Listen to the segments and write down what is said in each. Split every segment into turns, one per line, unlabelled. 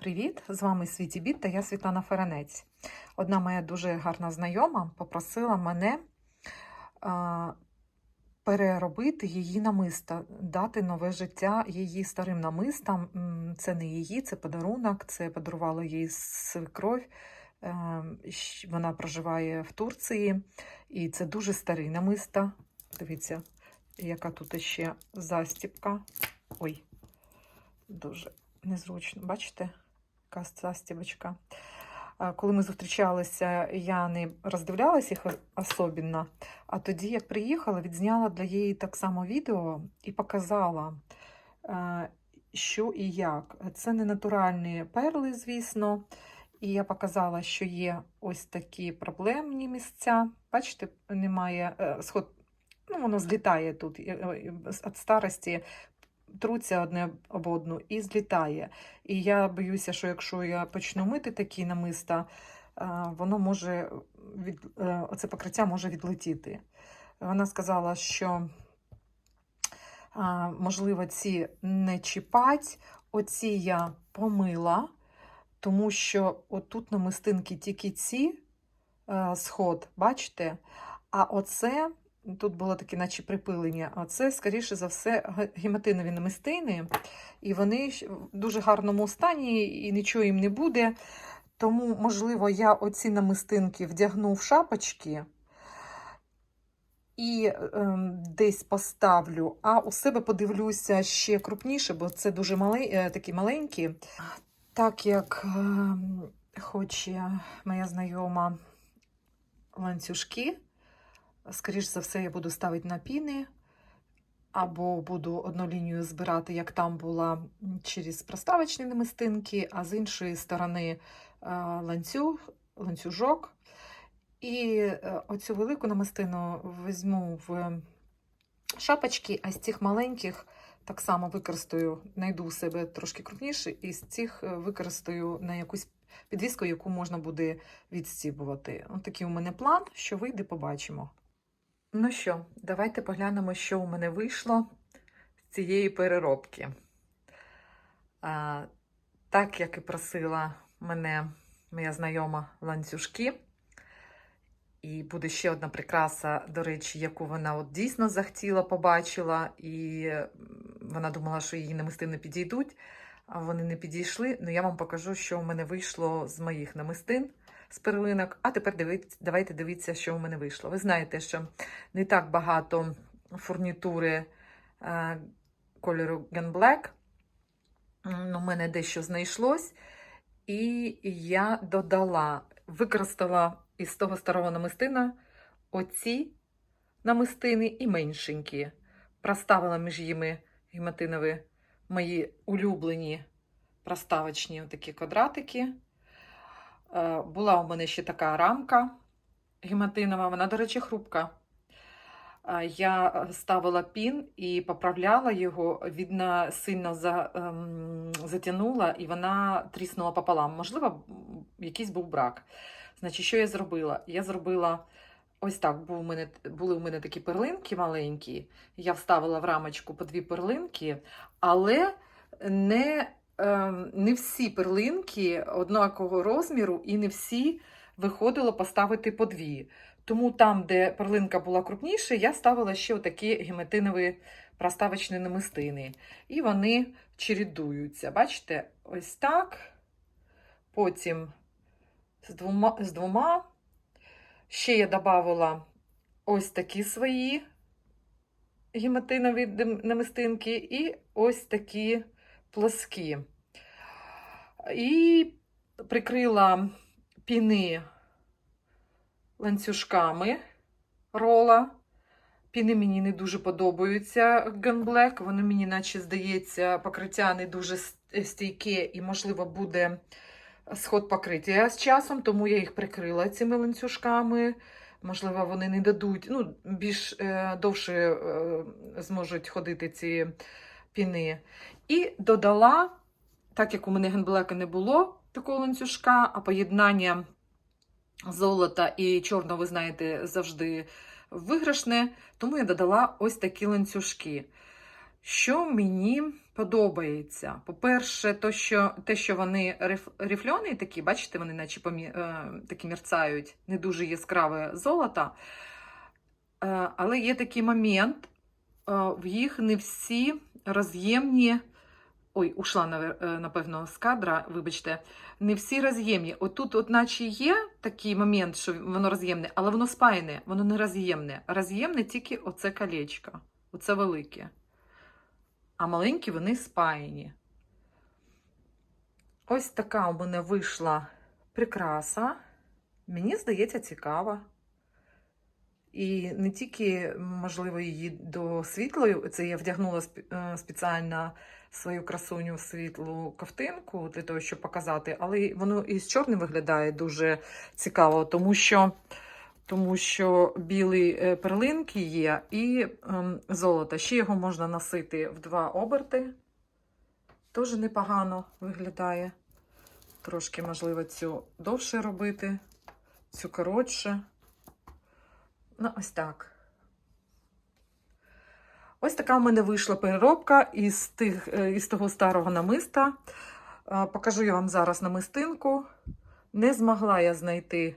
Привіт! З вами Світі Біт та я Світлана Ференець. Одна моя дуже гарна знайома попросила мене а, переробити її намиста, дати нове життя її старим намистам. Це не її, це подарунок, це подарувала їй свекровь. Е, Вона проживає в Турції, і це дуже старий намиста. Дивіться, яка тут ще застіпка. Ой, дуже незручно. Бачите, яка застібочка. Коли ми зустрічалися, я не роздивлялась їх особливо, а тоді, як приїхала, відзняла для її так само відео і показала, е, що і як. Це не натуральні перли, звісно. І я показала, що є ось такі проблемні місця. Бачите, немає е, сход, ну воно злітає тут від старості труться одне об одну і злітає. І я боюся, що якщо я почну мити такі намиста, воно може від е, оце покриття може відлетіти. Вона сказала, що можливо ці не чіпать. Оці я помила, тому що отут намистинки тільки ці е, сход, бачите? А оце Тут було таке, наче припилення. А це, скоріше за все, гематинові намистини, і вони в дуже гарному стані, і нічого їм не буде. Тому, можливо, я оці намистинки вдягну в шапочки і ем, десь поставлю, а у себе подивлюся ще крупніше, бо це дуже малий, е, такі маленькі. Так як ем, хоче моя знайома ланцюжки. Скоріш за все, я буду ставити на піни, або буду одну лінію збирати, як там була через проставочні намистинки, а з іншої сторони е, ланцюг, ланцюжок. І е, оцю велику намистину візьму в шапочки, а з цих маленьких так само використаю, знайду у себе трошки крупніше, і з цих е, використаю на якусь підвіску, яку можна буде відстібувати. Ось такий у мене план, що вийде, побачимо. Ну що, давайте поглянемо, що у мене вийшло з цієї переробки. А, так як і просила мене моя знайома ланцюжки. І буде ще одна прикраса, до речі, яку вона от дійсно захотіла, побачила, і вона думала, що її намистини підійдуть, а вони не підійшли. Ну я вам покажу, що у мене вийшло з моїх намистин з перлинок. А тепер дивіться, давайте дивіться, що у мене вийшло. Ви знаєте, що не так багато фурнітури е, кольору Gun Black. У мене дещо знайшлось. І я додала, використала із того старого намистина оці намистини і меншенькі. Проставила між ними гематинові мої улюблені проставочні такі квадратики. Е, Була у мене ще така рамка гематинова, вона, до речі, хрупка. Е, Я ставила пін і поправляла його, видно, сильно за, ем, затягнула, і вона тріснула пополам. Можливо, якийсь був брак. Значить, що я зробила? Я зробила ось так: був у мене, були у мене такі перлинки маленькі. Я вставила в рамочку по дві перлинки, але не, не всі перлинки однакового розміру, і не всі виходило поставити по дві. Тому там, де перлинка була крупніша, я ставила ще отакі геметинові проставочні намистини. І вони чередуються. Бачите, ось так. Потім з двома. З двома. Ще я додавала ось такі свої гематинові намистинки, і ось такі плоскі. І прикрила піни ланцюжками рола. Піни мені не дуже подобаються Gun Black. Вони мені, наче здається, покриття не дуже стійке і, можливо, буде сход покриття з часом, тому я їх прикрила цими ланцюжками. Можливо, вони не дадуть, ну, більш е, довше е, зможуть ходити ці піни. І додала, так як у мене генблека не було такого ланцюжка, а поєднання золота і чорного, ви знаєте, завжди виграшне, тому я додала ось такі ланцюжки. Що мені подобається. По-перше, то, що, те, що вони риф, рифльоні такі, бачите, вони наче помі, е, такі мерцають, не дуже яскраве золото. Е, але є такий момент, в їх не всі роз'ємні. Ой, ушла, е, напевно, з кадра, вибачте, не всі роз'ємні. Отут, от наче є такий момент, що воно роз'ємне, але воно спаяне, воно не роз'ємне. Роз'ємне тільки оце колечко, оце велике. А маленькі вони спаяні. Ось така у мене вийшла прикраса. Мені здається, цікава. І не тільки, можливо, її до світлої, це я вдягнула е, спеціально свою красуню світлу ковтинку для того, щоб показати, але воно і з чорним виглядає дуже цікаво, тому що, тому що білі е, перлинки є і ем, золото. Ще його можна носити в два оберти. Теж непогано виглядає. Трошки, можливо, цю довше робити, цю коротше. Ну, ось так. Ось така в мене вийшла переробка із, тих, е, із того старого намиста. Е, Покажу я вам зараз намистинку. Не змогла я знайти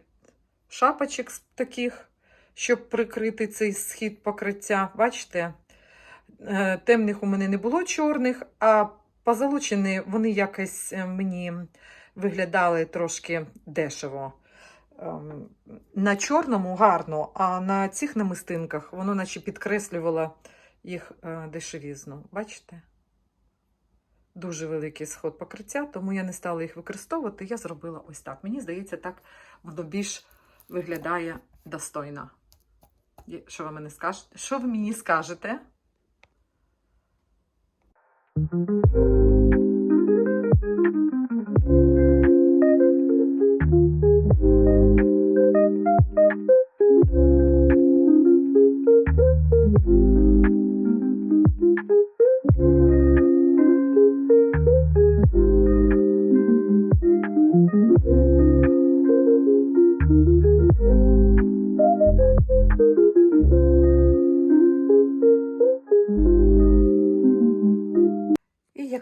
шапочок таких, щоб прикрити цей схід покриття. Бачите, е, темних у мене не було чорних, а позолочені вони якось мені виглядали трошки дешево. Ем, На чорному гарно, а на цих намистинках воно наче підкреслювало їх е, дешевізну. Бачите? Дуже великий сход покриття, тому я не стала їх використовувати. Я зробила ось так. Мені здається, так воно більш виглядає достойно. Що ви, мене скажете? Що ви мені скажете?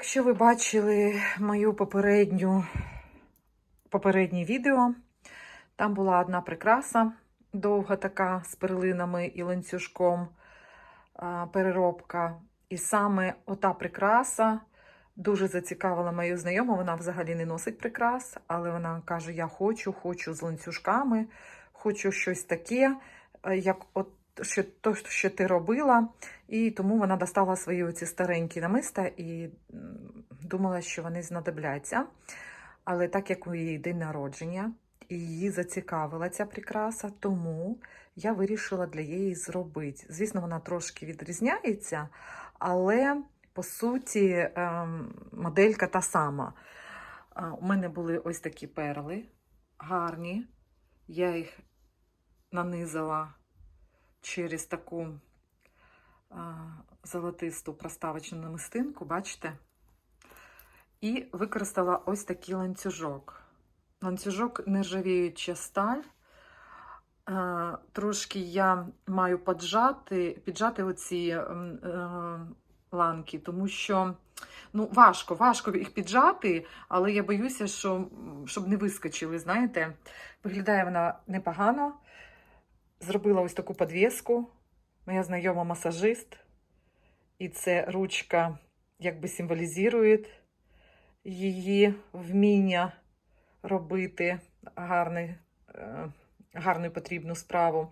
Якщо ви бачили мою попередню попереднє відео, там була одна прикраса, довга така з перлинами і ланцюжком переробка. І саме ота прикраса дуже зацікавила мою знайому. Вона взагалі не носить прикрас, але вона каже: Я хочу, хочу з ланцюжками, хочу щось таке, е, як от що, то, що ти робила. І тому вона достала свої оці старенькі намиста і думала, що вони знадобляться. Але так як у її день народження, і її зацікавила ця прикраса, тому я вирішила для її зробити. Звісно, вона трошки відрізняється, але по суті ем, моделька та сама. У мене були ось такі перли гарні. Я їх нанизала через таку золотисту проставочну намистинку, бачите? І використала ось такий ланцюжок. Ланцюжок нержавіюча сталь. Е, Трошки я маю поджати, піджати оці е, ланки, тому що ну, важко, важко їх піджати, але я боюся, що, щоб не вискочили, знаєте. Виглядає вона непогано. Зробила ось таку подвіску. Моя знайома масажист. І це ручка якби символізує її вміння робити гарний, е, гарну потрібну справу.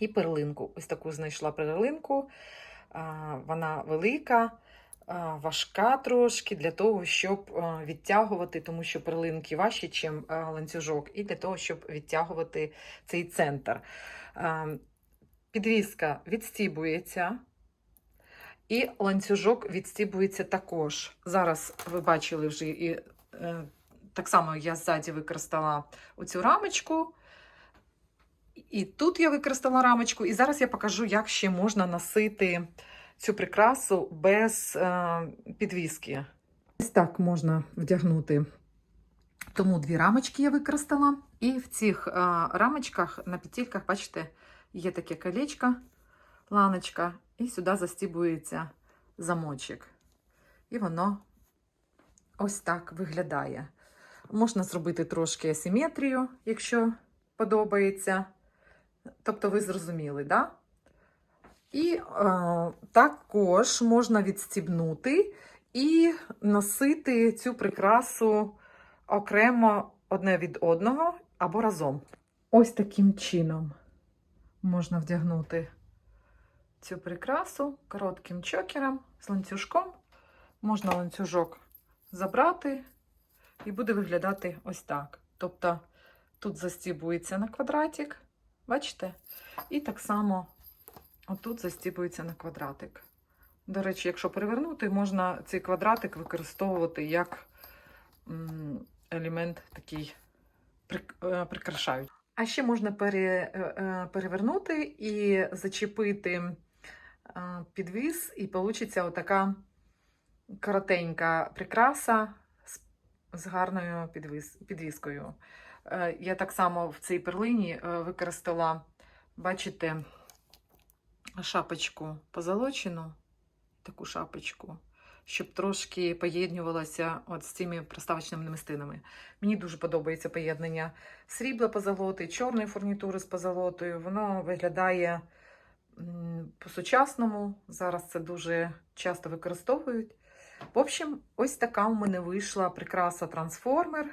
І перлинку. Ось таку знайшла перлинку. Вона велика, важка трошки для того, щоб відтягувати, тому що перлинки важчі, ніж ланцюжок, і для того, щоб відтягувати цей центр. Підвіска відстібується. І ланцюжок відстібується також. Зараз ви бачили вже і е, так само я ззаді використала оцю рамочку. І тут я використала рамочку, і зараз я покажу, як ще можна носити цю прикрасу без е, підвіски. Ось так можна вдягнути. Тому дві рамочки я використала. І в цих е, рамочках на петельках, бачите, є таке колечко, ланочка, і сюди застібується замочок. І воно ось так виглядає. Можна зробити трошки асиметрію, якщо подобається. Тобто, ви зрозуміли, да? І е, також можна відстібнути і носити цю прикрасу окремо одне від одного або разом. Ось таким чином можна вдягнути цю прикрасу коротким чокером з ланцюжком. Можна ланцюжок забрати, і буде виглядати ось так. Тобто тут застібується на квадратик, бачите? І так само отут застібується на квадратик. До речі, якщо перевернути, можна цей квадратик використовувати як елемент такий е, прикрашають. А ще можна пере, е, е, перевернути і зачепити підвіз, і вийде отака коротенька прикраса з, гарною підвіскою. Е, Я так само в цій перлині е, використала, бачите, шапочку позолочену, таку шапочку, щоб трошки поєднювалася от з цими проставочними намистинами. Мені дуже подобається поєднання срібла позолоти, чорної фурнітури з позолотою. Воно виглядає по-сучасному. Зараз це дуже часто використовують. В общем, ось така у мене вийшла прикраса трансформер.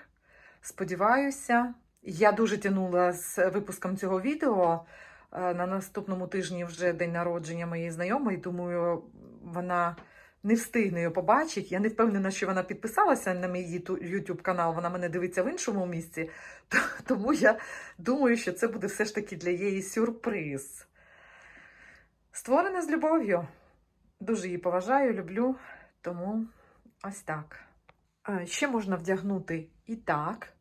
Сподіваюся, я дуже тянула з випуском цього відео. Е, На наступному тижні вже день народження моєї знайомої. Думаю, вона не встигне його побачити. Я не впевнена, що вона підписалася на мій YouTube канал. Вона мене дивиться в іншому місці. Тому я думаю, що це буде все ж таки для її сюрприз. Створена з любов'ю. Дуже її поважаю, люблю. Тому ось так. Ще можна вдягнути і так,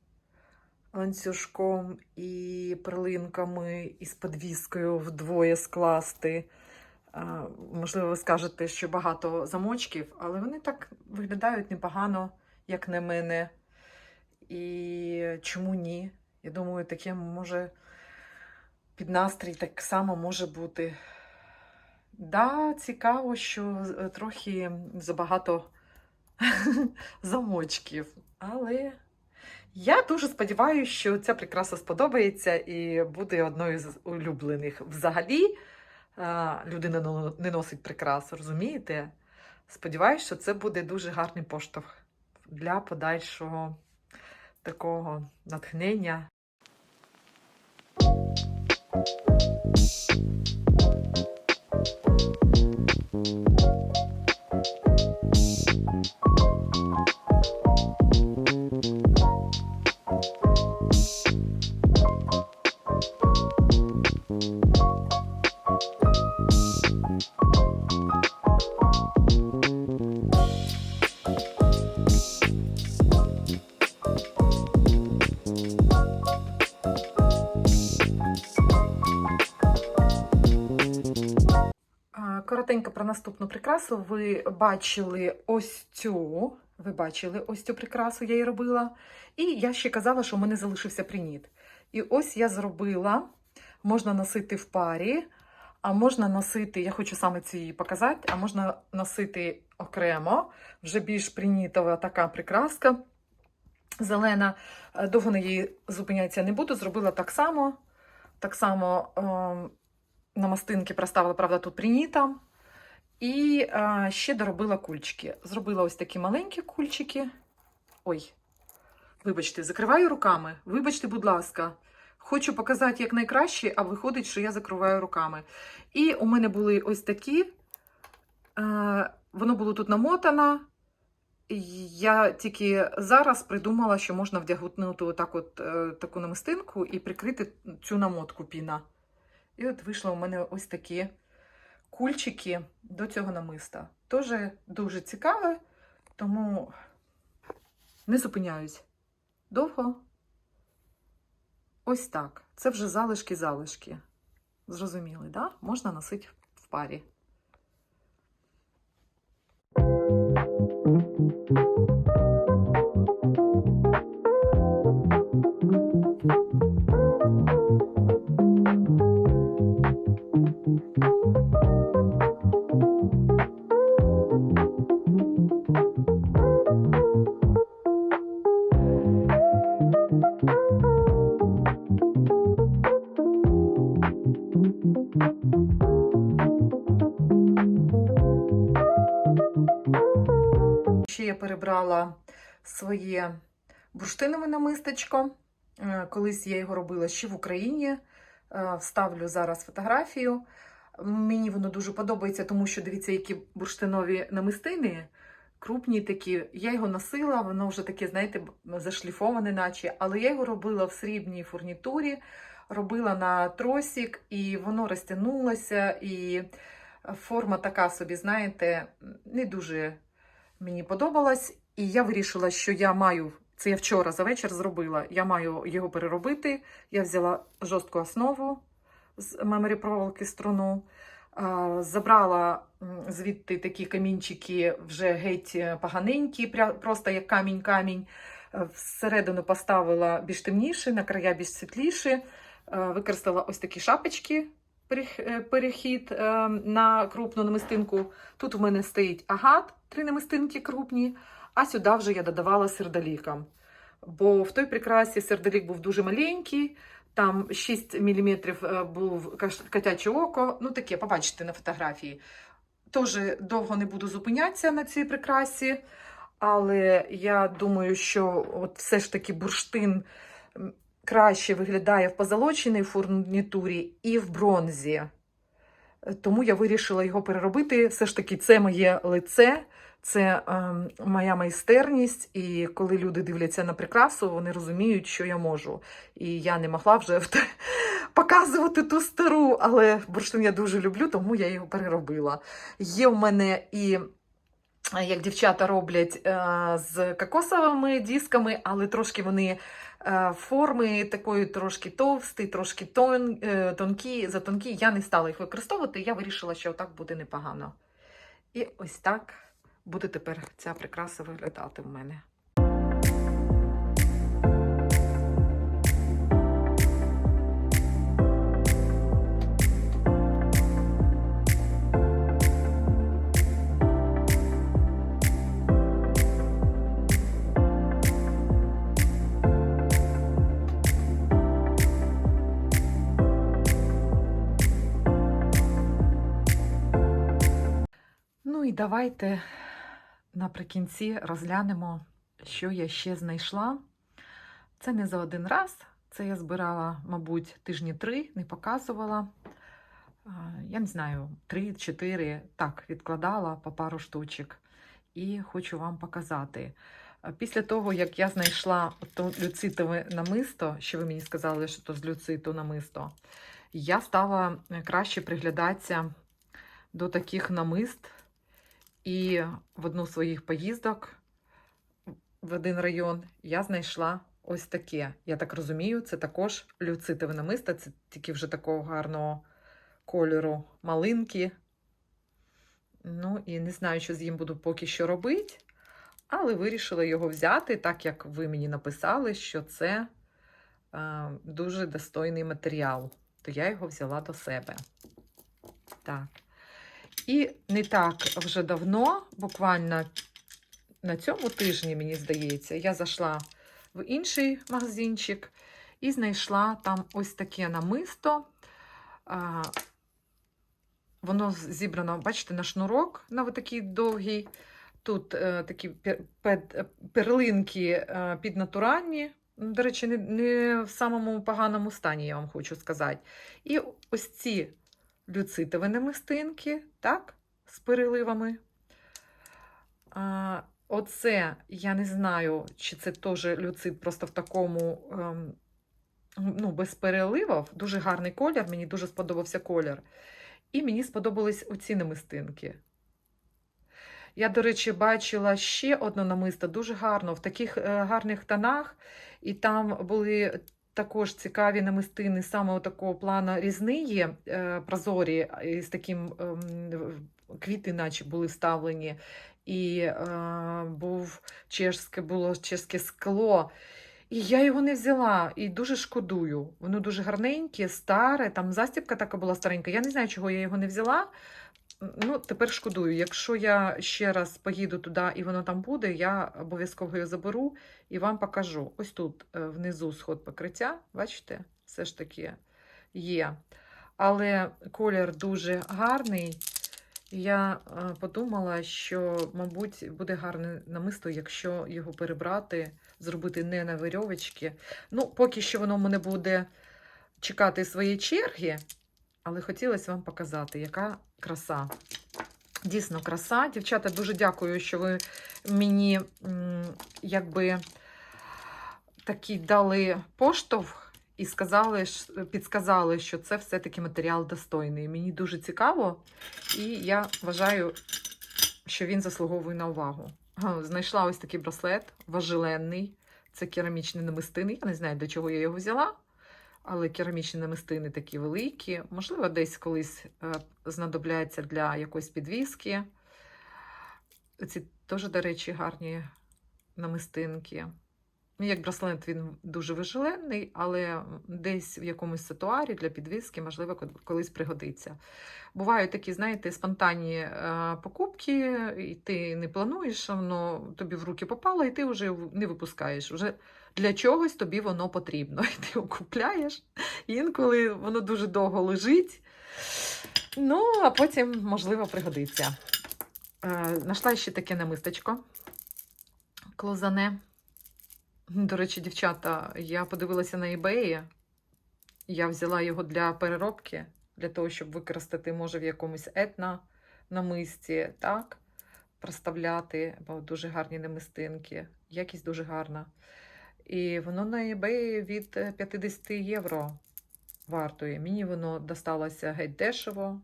ланцюжком, і перлинками, і з подвіскою вдвоє скласти. Можливо, ви скажете, що багато замочків, але вони так виглядають непогано, як на мене. І чому ні? Я думаю, таке може під настрій так само може бути. Да, цікаво, що е, трохи забагато замочків. Але я дуже сподіваюся, що ця прикраса сподобається і буде одною з улюблених. Взагалі, е, людина не носить прикрасу, розумієте? Сподіваюся, що це буде дуже гарний поштовх для подальшого такого натхнення. Наступну прикрасу. Ви бачили ось цю. Ви бачили ось цю прикрасу, я її робила. І я ще казала, що у мене залишився приніт. І ось я зробила. Можна носити в парі, а можна носити, я хочу саме ці показати, а можна носити окремо, вже більш принітова така прикраска. Зелена. Е, Довго на її зупинятися не буду. Зробила так само. Так само. ем, намастинки проставила, правда, тут принітом. І а, ще доробила кульчики. Зробила ось такі маленькі кульчики. Ой, вибачте, закриваю руками. Вибачте, будь ласка. Хочу показати як найкраще, а виходить, що я закриваю руками. І у мене були ось такі. Е, воно було тут намотано. Я тільки зараз придумала, що можна вдягнути отак от, е, таку намистинку і прикрити цю намотку піна. І от вийшло у мене ось такі кульчики до цього намиста. Тоже дуже цікаве, тому не зупиняюсь. Довго. Ось так. Це вже залишки-залишки. Зрозуміли, да? Можна носити в парі. Своє бурштинове намистечко. Е, Колись я його робила ще в Україні. Е, Вставлю зараз фотографію. Мені воно дуже подобається, тому що дивіться, які бурштинові намистини. Крупні такі. Я його носила, воно вже таке, знаєте, зашліфоване, наче, але я його робила в срібній фурнітурі, робила на тросик, і воно розтягнулося, і форма така собі, знаєте, не дуже мені подобалась. І я вирішила, що я маю, це я вчора за вечір зробила, я маю його переробити. Я взяла жорстку основу з меморі проволоки струну. Забрала звідти такі камінчики вже геть е, поганенькі, просто як камінь-камінь. Е, Всередину поставила більш темніше, на края більш світліше. Е, Використала ось такі шапочки, перехід на крупну намистинку. Тут у мене стоїть агат, три намистинки крупні, а сюди вже я додавала сердоліком. Бо в той прикрасі сердолік був дуже маленький, там 6 мм був котяче око. Ну таке, побачите на фотографії. Теж довго не буду зупинятися на цій прикрасі, але я думаю, що от все ж таки бурштин краще виглядає в позолоченій фурнітурі і в бронзі. Е, Тому я вирішила його переробити. Все ж таки, це моє лице, це ем, моя майстерність. І коли люди дивляться на прикрасу, вони розуміють, що я можу. І я не могла вже показувати ту стару, але бурштин я дуже люблю, тому я його переробила. Є в мене і. е, Як дівчата роблять е, з кокосовими дисками, але трошки вони е, форми такої трошки товсті, трошки тон, е, тонкі, затонкі. Я не стала їх використовувати. Я вирішила, що так буде непогано. І ось так буде тепер ця прикраса виглядати в мене. Ну давайте наприкінці розглянемо, що я ще знайшла. Це не за один раз. Це я збирала, мабуть, тижні три, не показувала. Я не знаю, три-чотири так відкладала по пару штучок. І хочу вам показати. Після того, як я знайшла то люцитове намисто, що ви мені сказали, що то з люциту намисто, я стала е, краще приглядатися до таких намист. І в одну з своїх поїздок в один район я знайшла ось таке. Я так розумію, це також люцитове намисто, це тільки вже такого гарного кольору малинки. Ну, і не знаю, що з ним буду поки що робити, але вирішила його взяти, так як ви мені написали, що це е, дуже достойний матеріал. То я його взяла до себе. Так. І не так вже давно, буквально на цьому тижні, мені здається, я зайшла в інший магазинчик і знайшла там ось таке намисто. Воно зібрано, бачите, на шнурок на такий довгий. Тут е, такі перлинки е, піднатуральні. До речі, не в самому поганому стані, я вам хочу сказати. І ось ці люцитові намистинки, так, з переливами. А, оце, я не знаю, чи це теж люцит просто в такому, ем, ну, без переливів. Дуже гарний колір, мені дуже сподобався колір. І мені сподобались оці намистинки. Я, до речі, бачила ще одне намисто, дуже гарно, в таких е, гарних тонах, і там були також цікаві намистини саме такого плану різні є, е, прозорі, і з таким ем, квіти, наче були вставлені. І е, був чешське, було чешське скло. І я його не взяла і дуже шкодую. Воно дуже гарненьке, старе, там застібка така була старенька. Я не знаю, чого я його не взяла. Ну, тепер шкодую. Якщо я ще раз поїду туди і воно там буде, я обов'язково його заберу і вам покажу. Ось тут е, внизу сход покриття, бачите, все ж таки є. Але колір дуже гарний. Я е, подумала, що, мабуть, буде гарне намисто, якщо його перебрати, зробити не на вирьовочки. Ну, поки що воно мене буде чекати своєї черги, але хотілося вам показати, яка краса. Дійсно краса. Дівчата, дуже дякую, що ви мені якби такий дали поштовх і сказали, підсказали, що це все-таки матеріал достойний. Мені дуже цікаво, і я вважаю, що він заслуговує на увагу. Знайшла ось такий браслет, важеленний. Це керамічний намистини. Я не знаю, до чого я його взяла, але керамічні намистини такі великі. Можливо, десь колись е, знадобляться для якоїсь підвіски. Ці теж, до речі, гарні намистинки. Ну, Як браслет він дуже вижеленний, але десь в якомусь ситуарі для підвіски, можливо, колись пригодиться. Бувають такі, знаєте, спонтанні е, покупки, і ти не плануєш, воно тобі в руки попало, і ти вже не випускаєш. Вже для чогось тобі воно потрібно. І ти його купляєш. Інколи воно дуже довго лежить. Ну, а потім, можливо, пригодиться. Е, Нашла ще таке намисточко клозане. До речі, дівчата, я подивилася на eBay. Я взяла його для переробки, для того, щоб використати, може, в якомусь етно намисті, так? Проставляти, бо дуже гарні намистинки, якість дуже гарна. І воно на eBay від е, 50 євро вартує. Мені воно досталося геть дешево.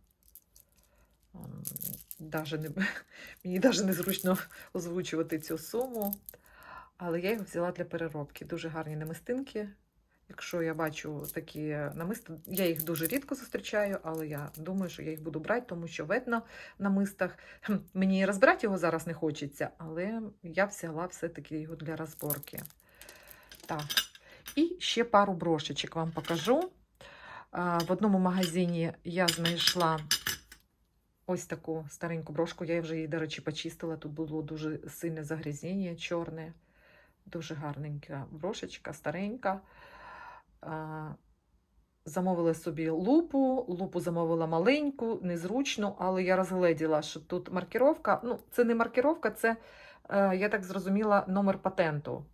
Даже не, мені навіть незручно озвучувати цю суму. Але я його взяла для переробки. Дуже гарні намистинки. Якщо я бачу такі намисти, я їх дуже рідко зустрічаю, але я думаю, що я їх буду брати, тому що видно намистах. Мені розбирати його зараз не хочеться, але я взяла все-таки його для розборки. Так. І ще пару брошечок вам покажу. В одному магазині я знайшла ось таку стареньку брошку. Я вже її, до речі, почистила. Тут було дуже сильне загрязнення чорне. Дуже гарненька брошечка, старенька. Замовила собі лупу, лупу замовила маленьку, незручну, але я розгледіла, що тут маркіровка. Ну, це не маркіровка, це, е, я так зрозуміла, номер патенту.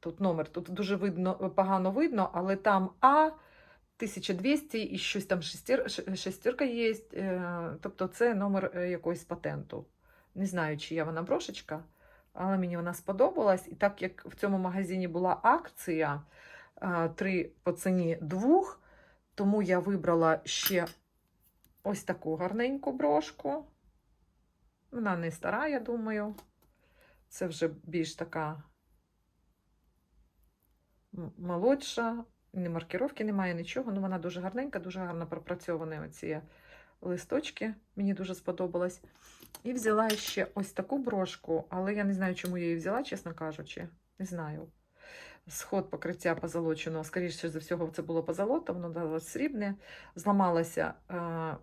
Тут номер, тут дуже видно, погано видно, але там А 1200 і щось там шестір, шестірка є. е, Тобто це номер е, якогось патенту. Не знаю, чия вона брошечка, але мені вона сподобалась. І так як в цьому магазині була акція е, три по ціні двох, тому я вибрала ще ось таку гарненьку брошку. Вона не стара, я думаю. Це вже більш така молодша, ні маркировки немає, нічого. Ну, вона дуже гарненька, дуже гарно пропрацьовані оці листочки. Мені дуже сподобалось. І взяла ще ось таку брошку, але я не знаю, чому я її взяла, чесно кажучи. Не знаю. Сход покриття позолоченого, скоріше за всього, це було позолота, воно дало срібне. Зламалася е,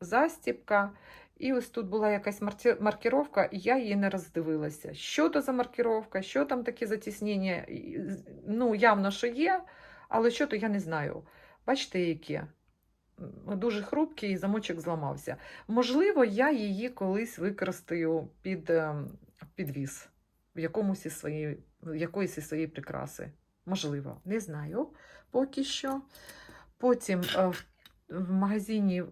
застіпка. І ось тут була якась маркіровка, і я її не роздивилася. Що то за маркіровка, що там таке затіснення? Ну, явно, що є, але що то я не знаю. Бачите, яке? Дуже хрупкий і замочок зламався. Можливо, я її колись використаю під ем, підвіз в якомусь із своєї, якоїсь із своєї прикраси. Можливо, не знаю поки що. Потім е, в в магазині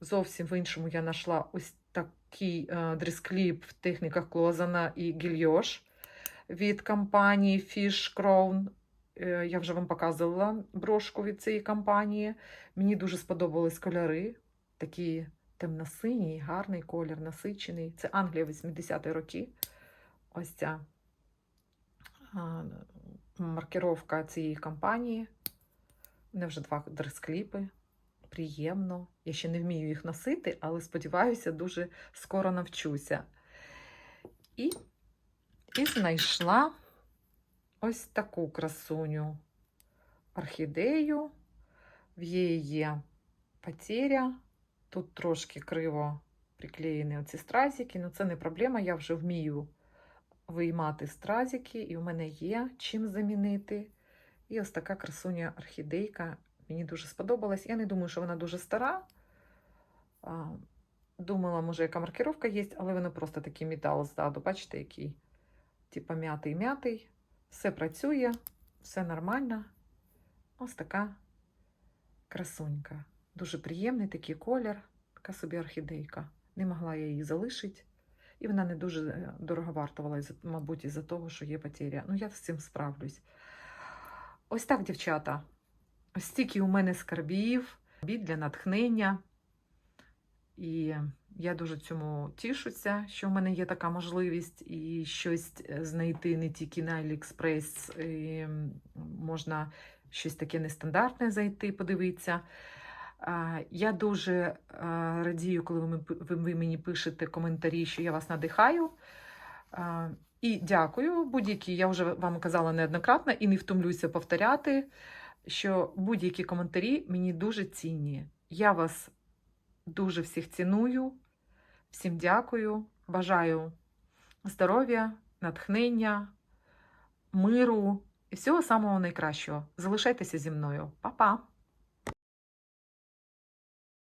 зовсім в іншому я знайшла ось такий е, дрес-кліп в техніках Клозана і Гільйош від компанії Fish Crown. Е, Я вже вам показувала брошку від цієї компанії. Мені дуже сподобались кольори. Такі темно-синій, гарний колір, насичений. Це Англія 80-ті роки. Ось ця маркировка цієї компанії. У мене вже два дрес-кліпи. Приємно. Я ще не вмію їх носити, але сподіваюся, дуже скоро навчуся. І, і знайшла ось таку красуню орхідею. В її є потеря. Тут трошки криво приклеєні оці стразики, але це не проблема. Я вже вмію виймати стразики, і у мене є чим замінити. І ось така красуня орхідейка. Мені дуже сподобалась. Я не думаю, що вона дуже стара. Думала, може, яка маркировка є, але воно просто такий метал ззаду. Бачите, який? Типа м'ятий-м'ятий. Все працює, все нормально. Ось така красунька. Дуже приємний такий колір, така собі орхідейка. Не могла я її залишити. І вона не дуже е, дорого вартувала, мабуть, із-за того, що є потеря. Ну, я з цим справлюсь. Ось так, дівчата. Ось стільки у мене скарбів, бід для натхнення. І я дуже цьому тішуся, що в мене є така можливість і щось е, знайти не тільки на AliExpress, і можна щось таке нестандартне зайти, подивитися. Я дуже радію, коли ви, мені пишете коментарі, що я вас надихаю. І дякую. Будь-які, я вже вам казала неоднократно і не втомлюся повторяти, що будь-які коментарі мені дуже цінні. Я вас дуже всіх ціную, всім дякую. Бажаю здоров'я, натхнення, миру і всього самого найкращого. Залишайтеся зі мною. Па-па!